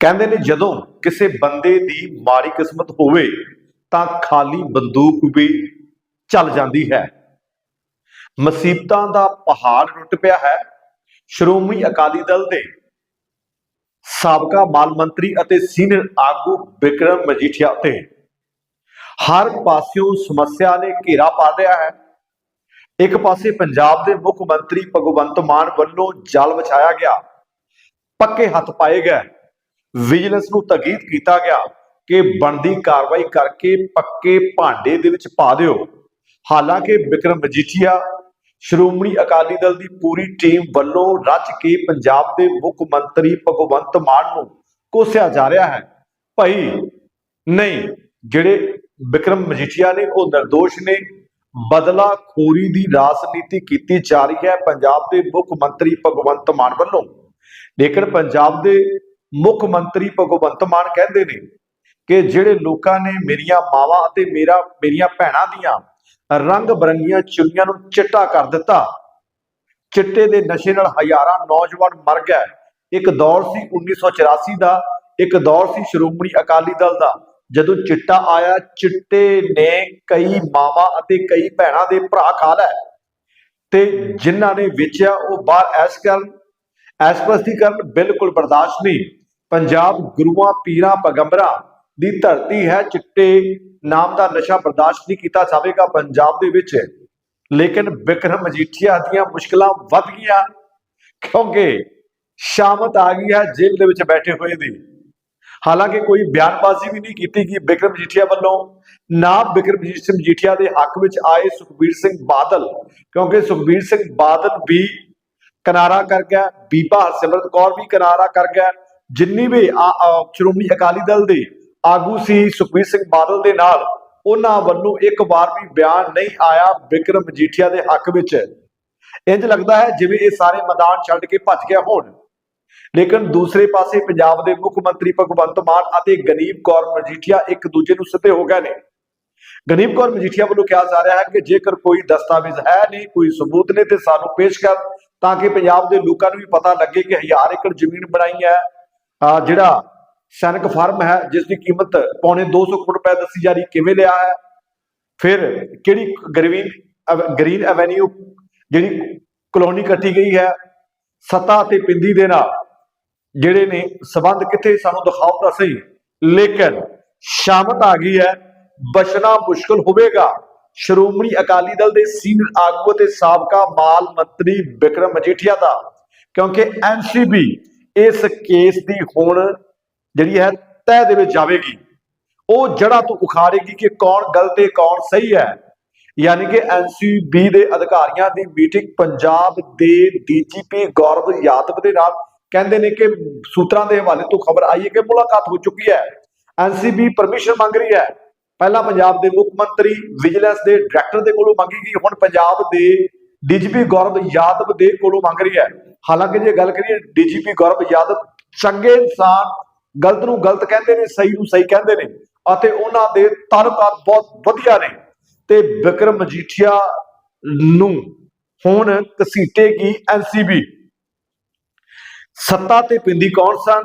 ਕਹਿੰਦੇ ਨੇ ਜਦੋਂ ਕਿਸੇ ਬੰਦੇ ਦੀ ਮਾੜੀ ਕਿਸਮਤ ਹੋਵੇ ਤਾਂ ਖਾਲੀ ਬੰਦੂਕ ਵੀ ਚੱਲ ਜਾਂਦੀ ਹੈ। ਮੁਸੀਬਤਾਂ ਦਾ ਪਹਾੜ ਟੁੱਟ ਪਿਆ ਹੈ। ਸ਼੍ਰੋਮਣੀ ਅਕਾਲੀ ਦਲ ਦੇ ਸਾਬਕਾ ਮਾਲ ਮੰਤਰੀ ਅਤੇ ਸੀਨੀਅਰ ਆਗੂ ਵਿਕਰਮ ਮਜੀਠੀਆ ਤੇ ਹਰ ਪਾਸਿਓਂ ਸਮੱਸਿਆ ਨੇ ਘੇਰਾ ਪਾ ਲਿਆ ਹੈ। ਇੱਕ ਪਾਸੇ ਪੰਜਾਬ ਦੇ ਮੁੱਖ ਮੰਤਰੀ ਭਗਵੰਤ ਮਾਨ ਵੱਲੋਂ ਜਲ ਵਿਛਾਇਆ ਗਿਆ। ਪੱਕੇ ਹੱਥ ਪਾਏ ਗਏ। ਵਿਜੀਲੈਂਸ ਨੂੰ ਤਾਕੀਦ ਕੀਤਾ ਗਿਆ ਕਿ ਬਣਦੀ ਕਾਰਵਾਈ ਕਰਕੇ ਪੱਕੇ ਭਾਂਡੇ ਦੇ ਵਿੱਚ ਪਾ ਦਿਓ। ਹਾਲਾਂਕਿ ਵਿਕਰਮ ਮਜੀਠੀਆ ਸ਼੍ਰੋਮਣੀ ਅਕਾਲੀ ਦਲ ਦੀ ਪੂਰੀ ਟੀਮ ਵੱਲੋਂ ਰੱਜ ਕੇ ਪੰਜਾਬ ਦੇ ਮੁੱਖ ਮੰਤਰੀ ਭਗਵੰਤ ਮਾਨ ਨੂੰ ਕੋਸਿਆ ਜਾ ਰਿਹਾ ਹੈ। ਭਾਈ ਨਹੀਂ, ਜਿਹੜੇ ਵਿਕਰਮ ਮਜੀਠੀਆ ਨੇ, ਉਹ ਨਿਰਦੋਸ਼ ਨੇ। ਬਦਲਾ ਖੋਰੀ ਦੀ ਰਾਜਨੀਤੀ ਕੀਤੀ ਜਾ ਰਹੀ ਹੈ ਪੰਜਾਬ ਦੇ ਮੁੱਖ ਮੰਤਰੀ ਭਗਵੰਤ ਮਾਨ ਵੱਲੋਂ। ਲੇਕਿਨ ਪੰਜਾਬ ਦੇ ਮੁੱਖ ਮੰਤਰੀ ਭਗਵੰਤ ਮਾਨ ਕਹਿੰਦੇ ਨੇ ਕਿ ਜਿਹੜੇ ਲੋਕਾਂ ਨੇ ਮੇਰੀਆਂ ਮਾਵਾਂ ਅਤੇ ਮੇਰਾ, ਮੇਰੀਆਂ ਭੈਣਾਂ ਦੀਆਂ ਰੰਗ ਬਰੰਗੀਆਂ ਚੁੰਨੀਆਂ ਨੂੰ ਚਿੱਟਾ ਕਰ ਦਿੱਤਾ, ਚਿੱਟੇ ਦੇ ਨਸ਼ੇ ਨਾਲ ਹਜ਼ਾਰਾਂ ਨੌਜਵਾਨ ਮਰ ਗਏ। ਇੱਕ ਦੌਰ ਸੀ 1984 ਦਾ, ਇੱਕ ਦੌਰ ਸੀ ਸ਼੍ਰੋਮਣੀ ਅਕਾਲੀ ਦਲ ਦਾ। ਜਦੋਂ ਚਿੱਟਾ ਆਇਆ, ਚਿੱਟੇ ਨੇ ਕਈ ਮਾਵਾਂ ਅਤੇ ਕਈ ਭੈਣਾਂ ਦੇ ਭਰਾ ਖਾ ਲਏ। ਤੇ ਜਿਨ੍ਹਾਂ ਨੇ ਵੇਚਿਆ, ਉਹ ਬਾਹਰ ਐਸ਼ ਕਰਨ ਐਸਪਸਤੀ ਕਰਨ ਬਿਲਕੁਲ ਬਰਦਾਸ਼ਤ ਨਹੀਂ। ਪੰਜਾਬ ਗੁਰੂਆਂ, ਪੀਰਾਂ, ਪੈਗੰਬਰਾਂ ਦੀ ਧਰਤੀ ਹੈ ਚਿੱਟੇ ਨਾਮ ਦਾ ਨਸ਼ਾ ਬਰਦਾਸ਼ਤ ਨਹੀਂ ਕੀਤਾ ਜਾਵੇਗਾ ਪੰਜਾਬ ਦੇ ਵਿੱਚ। ਲੇਕਿਨ ਵਿਕਰਮ ਮਜੀਠੀਆ ਦੀਆਂ ਮੁਸ਼ਕਲਾਂ ਵੱਧ ਗਈਆਂ, ਕਿਉਂਕਿ ਸ਼ਾਮਤ ਆ ਗਈ ਹੈ ਜੇਲ੍ਹ ਦੇ ਵਿੱਚ ਬੈਠੇ ਹੋਏ ਦੀ। ਹਾਲਾਂਕਿ ਕੋਈ ਬਿਆਨਬਾਜ਼ੀ ਵੀ ਨਹੀਂ ਕੀਤੀ ਕਿ ਵਿਕਰਮ ਮਜੀਠੀਆ ਵੱਲੋਂ। ਨਾ ਵਿਕਰਮ ਮਜੀਠੀਆ ਦੇ ਹੱਕ ਵਿੱਚ ਆਏ ਸੁਖਬੀਰ ਸਿੰਘ ਬਾਦਲ, ਕਿਉਂਕਿ ਸੁਖਬੀਰ ਸਿੰਘ ਬਾਦਲ ਵੀ ਕਿਨਾਰਾ ਕਰ ਗਿਆ, ਬੀਬਾ ਹਰਸਿਮਰਤ ਕੌਰ ਵੀ ਕਿਨਾਰਾ ਕਰ ਗਿਆ। ਜਿੰਨੀ ਵੀ ਸ਼੍ਰੋਮਣੀ ਅਕਾਲੀ ਦਲ ਦੇ ਆਗੂ ਸੀ, ਸੁਖਬੀਰ ਸਿੰਘ ਬਾਦਲ ਦੇ ਨਾਲ, ਉਹਨਾਂ ਵੱਲੋਂ ਇੱਕ ਵਾਰ ਵੀ ਬਿਆਨ ਨਹੀਂ ਆਇਆ ਵਿਕਰਮ ਮਜੀਠੀਆ ਦੇ ਹੱਕ ਵਿੱਚ। ਇੰਜ ਲੱਗਦਾ ਹੈ ਜਿਵੇਂ ਇਹ ਸਾਰੇ ਮੈਦਾਨ ਛੱਡ ਕੇ ਭੱਜ ਗਿਆ ਹੋਣ। ਲੇਕਿਨ ਦੂਸਰੇ ਪਾਸੇ ਪੰਜਾਬ ਦੇ ਮੁੱਖ ਮੰਤਰੀ ਭਗਵੰਤ ਮਾਨ ਅਤੇ ਗਨੀਬ ਕੌਰ ਮਜੀਠੀਆ ਇੱਕ ਦੂਜੇ ਨੂੰ ਸਿੱਧੇ ਹੋ ਗਏ ਨੇ। ਗਨੀਬ ਕੌਰ ਮਜੀਠੀਆ ਵੱਲੋਂ ਕਿਹਾ ਜਾ ਰਿਹਾ ਹੈ ਕਿ ਜੇਕਰ ਕੋਈ ਦਸਤਾਵੇਜ਼ ਹੈ ਨਹੀਂ, ਕੋਈ ਸਬੂਤ ਨੇ ਤੇ ਸਾਨੂੰ ਪੇਸ਼ ਕਰ ਤਾਂ ਕਿ ਪੰਜਾਬ ਦੇ ਲੋਕਾਂ ਨੂੰ ਵੀ ਪਤਾ ਲੱਗੇ ਕਿ ਹਜ਼ਾਰ ਏਕੜ ਜ਼ਮੀਨ ਬਣਾਈ ਹੈ। ਜਿਹੜਾ ਸੈਨਿਕ ਫਾਰਮ ਹੈ, ਜਿਸ ਦੀ ਕੀਮਤ ਪੌਣੇ 200 ਕਰੋੜ ਰੁਪਏ ਦੱਸੀ ਜਾ ਰਹੀ, ਕਿਵੇਂ ਲਿਆ ਹੈ? ਫਿਰ ਕਿਹੜੀ ਗ੍ਰੀਨ ਗ੍ਰੀਨ ਐਵੇਨਿਊ, ਜਿਹੜੀ ਕਲੋਨੀ ਕੱਟੀ ਗਈ ਹੈ, ਸਤਾ ਤੇ ਪਿੰਦੀ ਦੇ ਨਾਲ, ਜਿਹੜੇ ਨੇ ਸਬੰਧ ਕਿੱਥੇ ਸਾਨੂੰ ਦਿਖਾਓ ਤਾਂ ਸਹੀ। ਲੇਕਿਨ ਸ਼ਾਮਤ ਆ ਗਈ ਹੈ, ਬਚਣਾ ਮੁਸ਼ਕਲ ਹੋਵੇਗਾ। ਸ਼੍ਰੋਮਣੀ ਅਕਾਲੀ ਦਲ ਦੇ ਸੀਨੀਅਰ ਆਗੂ ਅਤੇ ਸਾਬਕਾ ਮਾਲ ਮੰਤਰੀ ਵਿਕਰਮ ਮਜੀਠੀਆ ਦਾ, ਕਿਉਂਕਿ ਐਨਸੀਬੀ ਇਸ ਕੇਸ ਦੀ ਹੁਣ ਜਿਹੜੀ ਹੈ ਤਹਿ ਦੇ ਵਿੱਚ ਜਾਵੇਗੀ। ਉਹ ਜੜਾ ਤੋਂ ਉਖਾੜੇਗੀ ਕਿ ਕੌਣ ਗਲਤ ਹੈ ਕੌਣ ਸਹੀ ਹੈ। ਯਾਨੀ ਕਿ ਐਨਸੀਬੀ ਦੇ ਅਧਿਕਾਰੀਆਂ ਦੀ ਮੀਟਿੰਗ ਪੰਜਾਬ ਦੇ ਡੀਜੀਪੀ ਗੌਰਵ ਯਾਦਵ ਦੇ ਨਾਲ ਕਹਿੰਦੇ ਨੇ ਕਿ ਸੂਤਰਾਂ ਦੇ ਹਵਾਲੇ ਤੋਂ ਖਬਰ ਆਈ ਹੈ ਕਿ ਮੁਲਾਕਾਤ ਹੋ ਚੁੱਕੀ ਹੈ। ਐਨਸੀਬੀ ਪਰਮਿਸ਼ਨ ਮੰਗ ਰਹੀ ਹੈ। ਪਹਿਲਾਂ ਪੰਜਾਬ ਦੇ ਮੁੱਖ ਮੰਤਰੀ ਵਿਜੀਲੈਂਸ ਦੇ ਡਾਇਰੈਕਟਰ ਦੇ ਕੋਲੋਂ ਮੰਗੀ ਗਈ, ਹੁਣ ਪੰਜਾਬ ਦੇ ਡੀਜੀਪੀ ਗੌਰਵ ਯਾਦਵ ਦੇ ਕੋਲੋਂ ਮੰਗ ਰਹੀ ਹੈ। ਹਾਲਾਂਕਿ ਜੇ ਗੱਲ ਕਰੀਏ ਡੀਜੀਪੀ ਗੌਰਵ ਯਾਦਵ ਚੰਗੇ ਇਨਸਾਨ, ਗਲਤ ਨੂੰ ਗਲਤ ਕਹਿੰਦੇ ਨੇ, ਸਹੀ ਨੂੰ ਸਹੀ ਕਹਿੰਦੇ ਨੇ ਅਤੇ ਉਹਨਾਂ ਦੇ ਤਾਲੁਕਾਤ ਬਹੁਤ ਵਧੀਆ ਨੇ ਤੇ ਵਿਕਰਮ ਮਜੀਠੀਆ ਨੂੰ ਹੁਣ ਕਸੀਟੇਗੀ ਐਨਸੀਬੀ ਸੱਤਾ ਤੇ ਪਿੰਦੀ ਕੌਣ ਸਨ?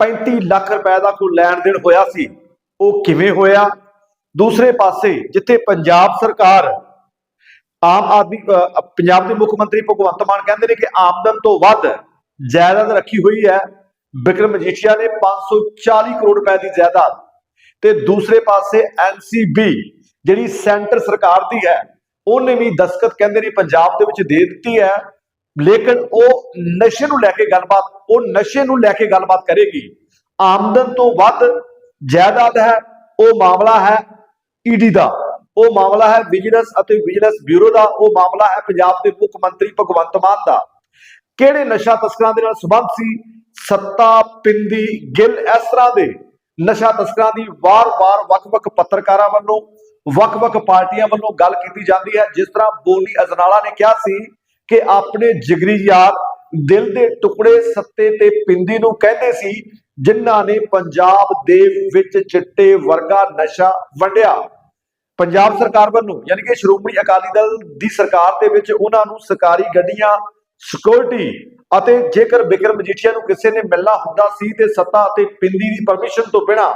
35 ਲੱਖ ਰੁਪਏ ਦਾ ਕੋਈ ਲੈਣ ਦੇਣ ਹੋਇਆ ਸੀ। ਉਹ ਕਿਵੇਂ ਹੋਇਆ? ਦੂਸਰੇ ਪਾਸੇ ਜਿੱਥੇ ਪੰਜਾਬ ਸਰਕਾਰ, ਆਮ ਆਦਮੀ ਪੰਜਾਬ ਦੇ ਮੁੱਖ ਮੰਤਰੀ ਭਗਵੰਤ ਮਾਨ ਕਹਿੰਦੇ ਨੇ ਕਿ ਆਮਦਨ ਤੋਂ ਵੱਧ ਜਾਇਦਾਦ ਰੱਖੀ ਹੋਈ ਹੈ। ਵਿਕਰਮ ਮਜੀਠੀਆ ਨੇ 540 ਕਰੋੜ ਰੁਪਏ ਦੀ ਜਾਇਦਾਦ। ਤੇ ਦੂਸਰੇ ਪਾਸੇ ਐਨਸੀਬੀ ਜਿਹੜੀ ਸੈਂਟਰ ਸਰਕਾਰ ਦੀ ਹੈ, ਉਹਨੇ ਵੀ ਦਸਖਤ ਕਹਿੰਦੇ ਨੇ ਪੰਜਾਬ ਦੇ ਵਿੱਚ ਦੇ ਦਿੱਤੀ ਹੈ। ਲੇਕਿਨ ਉਹ ਨਸ਼ੇ ਨੂੰ ਲੈ ਕੇ ਗੱਲਬਾਤ, ਉਹ ਨਸ਼ੇ ਨੂੰ ਲੈ ਕੇ ਗੱਲਬਾਤ ਕਰੇਗੀ। ਆਮਦਨ ਤੋਂ ਵੱਧ ਜਾਇਦਾਦ ਹੈ, ਉਹ ਮਾਮਲਾ ਹੈ। ਈਡੀ ਦਾ। ਉਹ ਮਾਮਲਾ ਹੈ ਵਿਜੀਲੈਂਸ ਅਤੇ ਵਿਜੀਲੈਂਸ ਬਿਊਰੋ ਦਾ। ਉਹ ਮਾਮਲਾ ਹੈ ਪੰਜਾਬ ਦੇ ਮੁੱਖ ਮੰਤਰੀ ਭਗਵੰਤ ਮਾਨ ਦਾ। ਕਿਹੜੇ ਨਸ਼ਾ ਤਸਕਰਾਂ ਦੇ ਨਾਲ ਸੰਬੰਧ ਸੀ? ਸੱਤਾ ਪਿੰਦੀ ਗਿੱਲ, ਇਸ ਤਰ੍ਹਾਂ ਦੇ ਨਸ਼ਾ ਤਸਕਰਾਂ ਦੀ ਵਾਰ-ਵਾਰ, ਵੱਖ-ਵੱਖ ਪੱਤਰਕਾਰਾਂ ਵੱਲੋਂ, ਵੱਖ-ਵੱਖ ਪਾਰਟੀਆਂ ਵੱਲੋਂ ਗੱਲ ਕੀਤੀ ਜਾਂਦੀ ਹੈ। ਜਿਸ ਤਰ੍ਹਾਂ ਬੋਲੀ ਅਜਨਾਲਾ ਨੇ ਕਿਹਾ ਸੀ ਕਿ ਆਪਣੇ ਜਿਗਰੀ ਯਾਰ ਦਿਲ ਦੇ ਟੁਕੜੇ ਸੱਤੇ ਤੇ ਪਿੰਦੀ ਨੂੰ ਕਹਿੰਦੇ ਸੀ ਜਿਨ੍ਹਾਂ ਨੇ ਪੰਜਾਬ ਦੇ ਵਿੱਚ ਚਿੱਟੇ ਵਰਗਾ ਨਸ਼ਾ ਵੰਡਿਆ। ਪੰਜਾਬ ਸਰਕਾਰ ਵੱਲੋਂ, ਯਾਨੀ ਕਿ ਸ਼੍ਰੋਮਣੀ ਅਕਾਲੀ ਦਲ ਦੀ ਸਰਕਾਰ ਦੇ ਵਿੱਚ ਉਹਨਾਂ ਨੂੰ ਸਰਕਾਰੀ ਗੱਡੀਆਂ ਸਿਕਿਉਰਿਟੀ ਅਤੇ ਜੇਕਰ ਵਿਕਰਮ ਮਜੀਠੀਆ ਨੂੰ ਕਿਸੇ ਨੇ ਮਿਲਣਾ ਹੁੰਦਾ ਸੀ ਤੇ ਸੱਤਾ ਅਤੇ ਪਿੰਦੀ ਦੀ ਪਰਮਿਸ਼ਨ ਤੋਂ ਬਿਨਾ,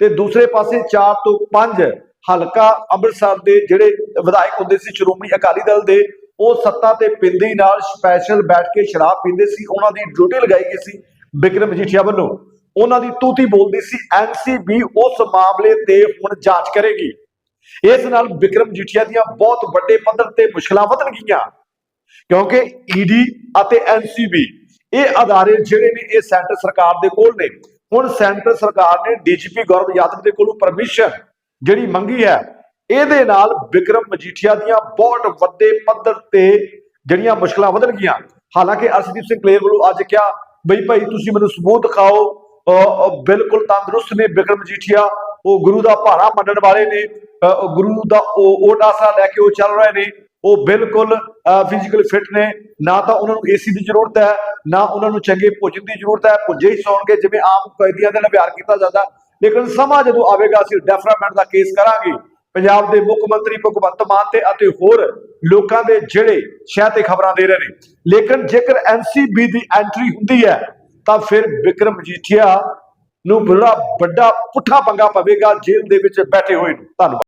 ਤੇ ਦੂਸਰੇ ਪਾਸੇ 4 ਤੋਂ 5 ਹਲਕਾ ਅੰਮ੍ਰਿਤਸਰ ਦੇ ਜਿਹੜੇ ਵਿਧਾਇਕ ਹੁੰਦੇ ਸੀ ਸ਼੍ਰੋਮਣੀ ਅਕਾਲੀ ਦਲ ਦੇ, ਉਹ ਸੱਤਾ ਤੇ ਪਿੰਦੀ ਨਾਲ ਸਪੈਸ਼ਲ ਬੈਠ ਕੇ ਸ਼ਰਾਬ ਪੀਂਦੇ ਸੀ, ਉਹਨਾਂ ਦੀ ਡਿਊਟੀ ਲਗਾਈ ਗਈ ਸੀ ਬਿਕਰਮ ਮਜੀਠੀਆ ਵੱਲੋਂ। ਉਹਨਾਂ ਦੀ ਤੂਤੀ ਬੋਲਦੀ ਸੀ ਐਨਸੀਬੀ ਉਸ ਮਾਮਲੇ ਤੇ ਹੁਣ ਜਾਂਚ ਕਰੇਗੀ। ਇਸ ਨਾਲ ਵਿਕਰਮ ਮਜੀਠੀਆ ਦੀਆਂ ਬਹੁਤ ਵੱਡੇ ਪੱਧਰ ਤੇ ਮੁਸ਼ਕਲਾਂ ਵਧਣਗੀਆਂ, ਕਿਉਂਕਿ ਈਡੀ ਅਤੇ ਐਨਸੀਬੀ ਇਹ ਅਦਾਰੇ ਜਿਹੜੇ ਨੇ, ਇਹ ਸੈਂਟਰ ਸਰਕਾਰ ਦੇ ਕੋਲ ਨੇ। ਹੁਣ ਸੈਂਟਰ ਸਰਕਾਰ ਨੇ ਡੀਜੀਪੀ ਗੌਰਵ ਯਾਦਵ ਦੇ ਕੋਲੋਂ ਪਰਮਿਸ਼ਨ ਜਿਹੜੀ ਮੰਗੀ ਹੈ, ਇਹਦੇ ਨਾਲ ਵਿਕਰਮ ਮਜੀਠੀਆ ਦੀਆਂ ਬਹੁਤ ਵੱਡੇ ਪੱਧਰ ਤੇ ਜਿਹੜੀਆਂ ਮੁਸ਼ਕਲਾਂ ਵਧਣਗੀਆਂ। ਹਾਲਾਂਕਿ ਅਰਸ਼ਦੀਪ ਸਿੰਘ ਕਲੇਰ ਵੱਲੋਂ ਅੱਜ ਕਿਹਾ, ਬਈ ਭਾਈ, ਤੁਸੀਂ ਮੈਨੂੰ ਸਬੂਤ ਦਿਖਾਓ ਬਿਲਕੁਲ ਤੰਦਰੁਸਤ ਨੇ ਵਿਕਰਮ ਮਜੀਠੀਆ ਉਹ ਗੁਰੂ ਦਾ ਭਾਣਾ ਮੰਨਣ ਵਾਲੇ ਨੇ। ਗੁਰੂ ਦਾ ਉਹ ਓਟ ਆਸਰਾ ਲੈ ਕੇ ਉਹ ਚੱਲ ਰਹੇ ਨੇ। ਉਹ ਬਿਲਕੁਲ ਫਿਜ਼ੀਕਲ ਫਿਟ ਨੇ। ਨਾ ਤਾਂ ਉਹਨਾਂ ਨੂੰ ਏਸੀ ਦੀ ਜ਼ਰੂਰਤ ਹੈ, ਨਾ ਉਹਨਾਂ ਨੂੰ ਚੰਗੇ ਭੋਜਨ ਦੀ ਜ਼ਰੂਰਤ ਹੈ। ਭੁੱਜੇ ਹੀ ਸੌਣਗੇ, ਜਿਵੇਂ ਆਮ ਕੈਦੀਆਂ ਦੇ ਨਾਲ ਵਿਹਾਰ ਕੀਤਾ ਜਾਂਦਾ। ਲੇਕਿਨ ਸਮਾਂ ਜਦੋਂ ਆਵੇਗਾ, ਅਸੀਂ ਡੈਫਰਾਮੈਂਟ ਦਾ ਕੇਸ ਕਰਾਂਗੇ। ਪੰਜਾਬ ਦੇ ਮੁੱਖ ਮੰਤਰੀ ਭਗਵੰਤ ਮਾਨ ਤੇ ਅਤੇ ਹੋਰ ਲੋਕਾਂ ਦੇ ਜਿਹੜੇ ਸ਼ਹਿਰ ਤੇ ਖਬਰਾਂ ਦੇ ਰਹੇ ਨੇ। ਲੇਕਿਨ ਜੇਕਰ ਐਨਸੀਬੀ ਦੀ ਐਂਟਰੀ ਹੁੰਦੀ ਹੈ ਤਾਂ ਫਿਰ ਵਿਕਰਮ ਮਜੀਠੀਆ ਨੂੰ ਬੜਾ ਵੱਡਾ ਪੁੱਠਾ ਪੰਗਾ ਪਵੇਗਾ ਜੇਲ੍ਹ ਦੇ ਵਿੱਚ ਬੈਠੇ ਹੋਏ ਨੂੰ। ਧੰਨਵਾਦ।